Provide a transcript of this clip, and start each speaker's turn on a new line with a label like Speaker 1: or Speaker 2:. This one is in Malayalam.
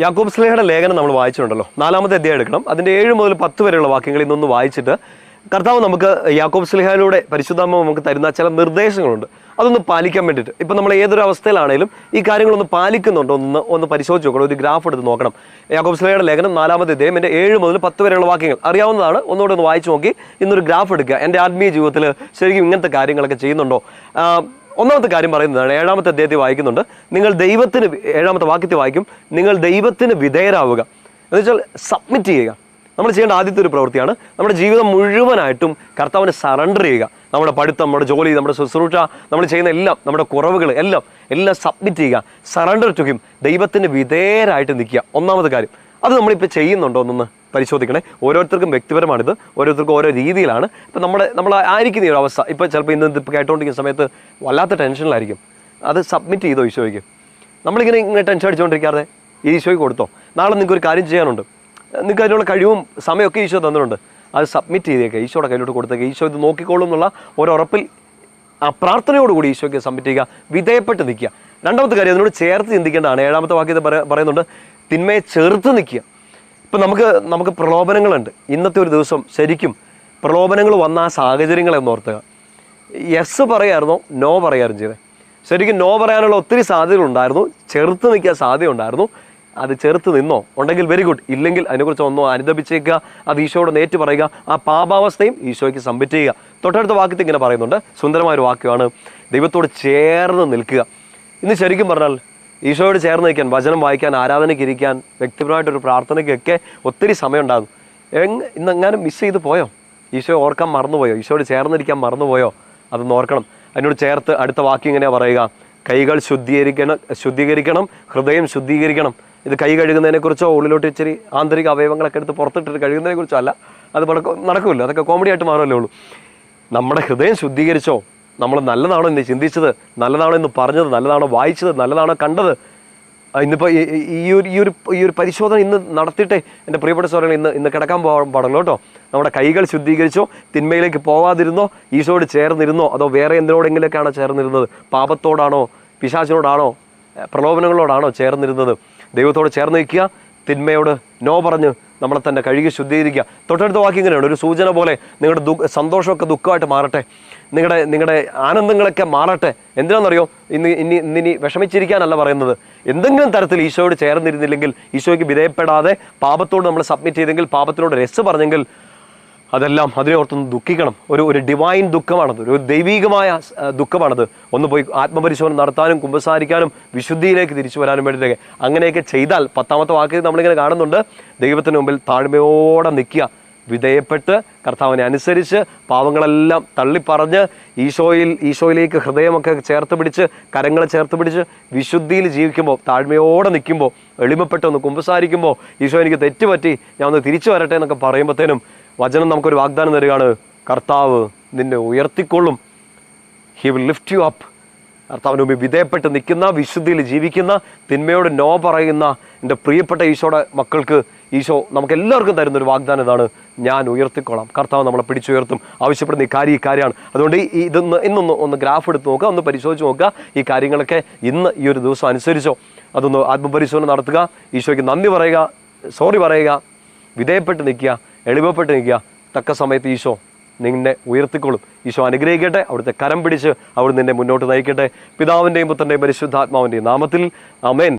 Speaker 1: യാക്കോബ് സ്ലേഹയുടെ ലേഖനം നമ്മൾ വായിച്ചിട്ടുണ്ടല്ലോ. നാലാമത്തെ അധ്യായം എടുക്കണം. അതിന്റെ ഏഴ് മുതൽ പത്ത് വരെയുള്ള വാക്യങ്ങളിൽ ഇന്നൊന്ന് വായിച്ചിട്ട് കർത്താവ് നമുക്ക് യാക്കോബ് സ്ലേഹയിലൂടെ പരിശുദ്ധാമ്മ നമുക്ക് തരുന്ന ചില നിർദ്ദേശങ്ങളുണ്ട്. അതൊന്ന് പാലിക്കാൻ വേണ്ടിയിട്ട്. ഇപ്പം നമ്മൾ ഏതൊരു അവസ്ഥയിലാണെങ്കിലും ഈ കാര്യങ്ങളൊന്ന് പാലിക്കുന്നുണ്ടോ ഒന്ന് ഒന്ന് പരിശോധിച്ച് നോക്കണം. ഒരു ഗ്രാഫ് എടുത്ത് നോക്കണം. യാക്കോബ് സ്ലേഹയുടെ ലേഖനം നാലാമത്തെ അധ്യായം എന്റെ ഏഴ് മുതൽ പത്ത് വരെയുള്ള വാക്യങ്ങൾ. അറിയാവുന്നതാണ്. ഒന്നുകൂടെ ഒന്ന് വായിച്ചു നോക്കി. ഇന്നൊരു ഗ്രാഫ് എടുക്കുക. എന്റെ ആത്മീയ ജീവിതത്തിൽ ശരിക്കും ഇങ്ങനത്തെ കാര്യങ്ങളൊക്കെ ചെയ്യുന്നുണ്ടോ? ഒന്നാമത്തെ കാര്യം പറയുന്നതാണ് ഏഴാമത്തെ അദ്ദേഹത്തിൽ വായിക്കുന്നുണ്ട്. നിങ്ങൾ ദൈവത്തിന് ഏഴാമത്തെ വാക്യത്തിൽ വായിക്കും. നിങ്ങൾ ദൈവത്തിന് വിധേയരാവുക. എന്ന് വെച്ചാൽ സബ്മിറ്റ് ചെയ്യുക. നമ്മൾ ചെയ്യേണ്ട ആദ്യത്തെ ഒരു പ്രവൃത്തിയാണ് നമ്മുടെ ജീവിതം മുഴുവനായിട്ടും കർത്താവിനെ സറണ്ടർ ചെയ്യുക. നമ്മുടെ പഠിത്തം നമ്മുടെ ജോലി നമ്മുടെ ശുശ്രൂഷ നമ്മൾ ചെയ്യുന്ന എല്ലാം നമ്മുടെ കുറവുകൾ എല്ലാം എല്ലാം സബ്മിറ്റ് ചെയ്യുക. സറണ്ടർ ടു ഹിം ദൈവത്തിന് വിധേയരായിട്ട് നിൽക്കുക. ഒന്നാമത്തെ കാര്യം. അത് നമ്മളിപ്പോൾ ചെയ്യുന്നുണ്ടോ എന്നൊന്ന് പരിശോധിക്കണേ. ഓരോരുത്തർക്കും വ്യക്തിപരമാണിത് ഓരോരുത്തർക്കും ഓരോ രീതിയിലാണ്. ഇപ്പം നമ്മുടെ നമ്മൾ ആയിരിക്കുന്ന ഒരു അവസ്ഥ. ഇപ്പോൾ ചിലപ്പോൾ ഇന്ന് ഇപ്പോൾ കേട്ടുകൊണ്ടിരിക്കുന്ന സമയത്ത് വല്ലാത്ത ടെൻഷനിലായിരിക്കും. അത് സബ്മിറ്റ് ചെയ്തോ ഈശോയ്ക്ക്? നമ്മളിങ്ങനെ ഇങ്ങനെ ടെൻഷൻ അടിച്ചുകൊണ്ടിരിക്കാതെ ഈശോയ്ക്ക് കൊടുത്തോ? നാളെ നിങ്ങൾക്ക് ഒരു കാര്യം ചെയ്യാനുണ്ട്. നിങ്ങൾക്ക് അതിനുള്ള കഴിവും സമയമൊക്കെ ഈശോ തന്നിട്ടുണ്ട്. അത് സബ്മിറ്റ് ചെയ്തേക്കുക ഈശോയുടെ കയ്യിലോട്ട് കൊടുത്തേക്കുക ഈശോ ഇത് നോക്കിക്കോളും എന്നുള്ള ഒരു ഉറപ്പിൽ ആ പ്രാർത്ഥനയോടുകൂടി ഈശോയ്ക്ക് സബ്മിറ്റ് ചെയ്യുക. വിധേയപ്പെട്ട് നിൽക്കുക. രണ്ടാമത്തെ കാര്യം അതിനോട് ചേർത്ത് ചിന്തിക്കേണ്ടതാണ്. ഏഴാമത്തെ വാക്യത്തെ പറയുന്നുണ്ട് തിന്മയെ ചെറുത്ത് നിൽക്കുക. ഇപ്പം നമുക്ക് നമുക്ക് പ്രലോഭനങ്ങളുണ്ട്. ഇന്നത്തെ ഒരു ദിവസം ശരിക്കും പ്രലോഭനങ്ങൾ വന്ന ആ സാഹചര്യങ്ങളെ ഓർത്തുക. യെസ് പറയായിരുന്നോ നോ പറയായിരുന്നു ചെയ്തേ ശരിക്കും നോ പറയാനുള്ള ഒത്തിരി സാധ്യതകളുണ്ടായിരുന്നു ചെറുത്ത് നിൽക്കാൻ സാധ്യത ഉണ്ടായിരുന്നു. അത് ചെറുത്ത് നിന്നോ? ഉണ്ടെങ്കിൽ വെരി ഗുഡ് ഇല്ലെങ്കിൽ അതിനെക്കുറിച്ച് ഒന്നോ അനുദപിച്ചേക്കുക അത് ഈശോയോട് നേറ്റ് പറയുക ആ പാപാവസ്ഥയും ഈശോയ്ക്ക് സബ്മിറ്റ് ചെയ്യുക. തൊട്ടടുത്ത വാക്യത്തിൽ ഇങ്ങനെ പറയുന്നുണ്ട്. സുന്ദരമായ ഒരു വാക്യമാണ്. ദൈവത്തോട് ചേർന്ന് നിൽക്കുക. ഇന്ന് ശരിക്കും പറഞ്ഞാൽ ഈശോയോട് ചേർന്ന് നിൽക്കാൻ വചനം വായിക്കാൻ ആരാധനയ്ക്ക് ഇരിക്കാൻ വ്യക്തിപരമായിട്ടൊരു പ്രാർത്ഥനയ്ക്കൊക്കെ ഒത്തിരി സമയമുണ്ടാകും. എങ് ഇന്ന് എങ്ങാനും മിസ് ചെയ്ത് പോയോ? ഈശോ ഓർക്കാൻ മറന്നുപോയോ? ഈശോയോട് ചേർന്നിരിക്കാൻ മറന്നുപോയോ? അതൊന്ന് ഓർക്കണം. അതിനോട് ചേർത്ത് അടുത്ത വാക്യം ഇങ്ങനെയാ പറയുക. കൈകൾ ശുദ്ധീകരിക്കണം ശുദ്ധീകരിക്കണം ഹൃദയം ശുദ്ധീകരിക്കണം. ഇത് കൈ കഴുകുന്നതിനെക്കുറിച്ചോ ഉള്ളിലോട്ട് ഇച്ചിരി ആന്തരിക അവയവങ്ങളൊക്കെ എടുത്ത് പുറത്തിട്ടിട്ട് കഴുകുന്നതിനെക്കുറിച്ചോ അല്ല. അത് നടക്കില്ല അതൊക്കെ കോമഡി ആയിട്ട് മാറുമല്ലേ ഉള്ളൂ. നമ്മുടെ ഹൃദയം ശുദ്ധീകരിച്ചോ നമ്മൾ നല്ലതാണോ എന്ന് ചിന്തിച്ചത് നല്ലതാണോ എന്ന് പറഞ്ഞത് നല്ലതാണോ വായിച്ചത് നല്ലതാണോ കണ്ടത്? ഇന്നിപ്പോൾ ഈ ഒരു ഈ ഒരു ഈ ഒരു പരിശോധന ഇന്ന് നടത്തിയിട്ടേ എന്റെ പ്രിയപ്പെട്ട സ്വരങ്ങൾ ഇന്ന് ഇന്ന് കിടക്കാൻ പോകാൻ പാടുള്ളൂ കേട്ടോ. നമ്മുടെ കൈകൾ ശുദ്ധീകരിച്ചോ തിന്മയിലേക്ക് പോവാതിരുന്നോ ഈശോയോട് ചേർന്നിരുന്നോ അതോ വേറെ എന്തിനോടെങ്കിലൊക്കെയാണോ ചേർന്നിരുന്നത്? പാപത്തോടാണോ പിശാചിനോടാണോ പ്രലോഭനങ്ങളോടാണോ ചേർന്നിരുന്നത്? ദൈവത്തോട് ചേർന്ന് നിൽക്കുക തിന്മയോട് നോ പറഞ്ഞ് നമ്മളെ തന്നെ കഴുകി ശുദ്ധീകരിക്കുക. തൊട്ടടുത്ത വാക്ക് ഇങ്ങനെയാണ്. ഒരു സൂചന പോലെ നിങ്ങളുടെ ദു സന്തോഷമൊക്കെ ദുഃഖമായിട്ട് മാറട്ടെ. നിങ്ങളുടെ നിങ്ങളുടെ ആനന്ദങ്ങളൊക്കെ മാറട്ടെ. എന്തിനാണെന്നറിയോ ഇന്ന് ഇനി ഇന്നിനി വിഷമിച്ചിരിക്കാനല്ല പറയുന്നത്. എന്തെങ്കിലും തരത്തിൽ ഈശോയോട് ചേർന്നിരുന്നില്ലെങ്കിൽ ഈശോയ്ക്ക് വിധേയപ്പെടാതെ പാപത്തോട് നമ്മൾ സബ്മിറ്റ് ചെയ്തെങ്കിൽ പാപത്തിനോട് രസ് പറഞ്ഞെങ്കിൽ അതെല്ലാം അതിനെ ഓർത്തൊന്ന് ദുഃഖിക്കണം. ഒരു ഒരു ഡിവൈൻ ദുഃഖമാണത്. ഒരു ദൈവികമായ ദുഃഖമാണത്. ഒന്ന് പോയി ആത്മപരിശോധന നടത്താനും കുമ്പസാരിക്കാനും വിശുദ്ധിയിലേക്ക് തിരിച്ചു വരാനും വേണ്ടിയിട്ടൊക്കെ അങ്ങനെയൊക്കെ ചെയ്താൽ പത്താമത്തെ വാക്കിൽ നമ്മളിങ്ങനെ കാണുന്നുണ്ട്. ദൈവത്തിന് മുമ്പിൽ താഴ്മയോടെ നിൽക്കുക. വിധേയപ്പെട്ട് കർത്താവിനെ അനുസരിച്ച് പാവങ്ങളെല്ലാം തള്ളിപ്പറഞ്ഞ് ഈശോയിൽ ഈശോയിലേക്ക് ഹൃദയമൊക്കെ ചേർത്ത് പിടിച്ച് കരങ്ങളെ ചേർത്ത് പിടിച്ച് വിശുദ്ധിയിൽ ജീവിക്കുമ്പോൾ താഴ്മയോടെ നിൽക്കുമ്പോൾ എളിമപ്പെട്ട് ഒന്ന് കുമ്പസാരിക്കുമ്പോൾ ഈശോ എനിക്ക് തെറ്റുപറ്റി ഞാൻ ഒന്ന് തിരിച്ചു വരട്ടെ എന്നൊക്കെ പറയുമ്പോഴത്തേനും വചനം നമുക്കൊരു വാഗ്ദാനം തരികയാണ്. കർത്താവ് നിന്നെ ഉയർത്തിക്കൊള്ളും. He will lift you up കർത്താവിന് മുമ്പിൽ വിധേയപ്പെട്ട് നിൽക്കുന്ന വിശുദ്ധിയിൽ ജീവിക്കുന്ന തിന്മയോട് നോ പറയുന്ന എന്റെ പ്രിയപ്പെട്ട ഈശോയുടെ മക്കൾക്ക് ഈശോ നമുക്ക് എല്ലാവർക്കും തരുന്നൊരു വാഗ്ദാനം ഇതാണ്. ഞാൻ ഉയർത്തിക്കൊള്ളാം. കർത്താവ് നമ്മളെ പിടിച്ചുയർത്തും. ആവശ്യപ്പെടുന്ന ഈ കാര്യം ഈ കാര്യമാണ്. അതുകൊണ്ട് ഈ ഇതൊന്ന് ഇന്നൊന്ന് ഒന്ന് ഗ്രാഫ് എടുത്ത് നോക്കുക ഒന്ന് പരിശോധിച്ച് നോക്കുക. ഈ കാര്യങ്ങളൊക്കെ ഇന്ന് ഈ ഒരു ദിവസം അനുസരിച്ചോ. അതൊന്ന് ആത്മപരിശോധന നടത്തുക. ഈശോയ്ക്ക് നന്ദി പറയുക സോറി പറയുക. വിധേയപ്പെട്ട് നിൽക്കുക. എളിമപ്പെട്ട് നിൽക്കുക. തക്ക സമയത്ത് ഈശോ നിന്നെ ഉയർത്തിക്കൊള്ളും. ഈശോ അനുഗ്രഹിക്കട്ടെ. അവിടുത്തെ കരം പിടിച്ച് അവിടെ നിന്നെ മുന്നോട്ട് നയിക്കട്ടെ. പിതാവിന്റെയും പുത്രന്റെയും പരിശുദ്ധാത്മാവിന്റെയും നാമത്തിൽ. അമേൻ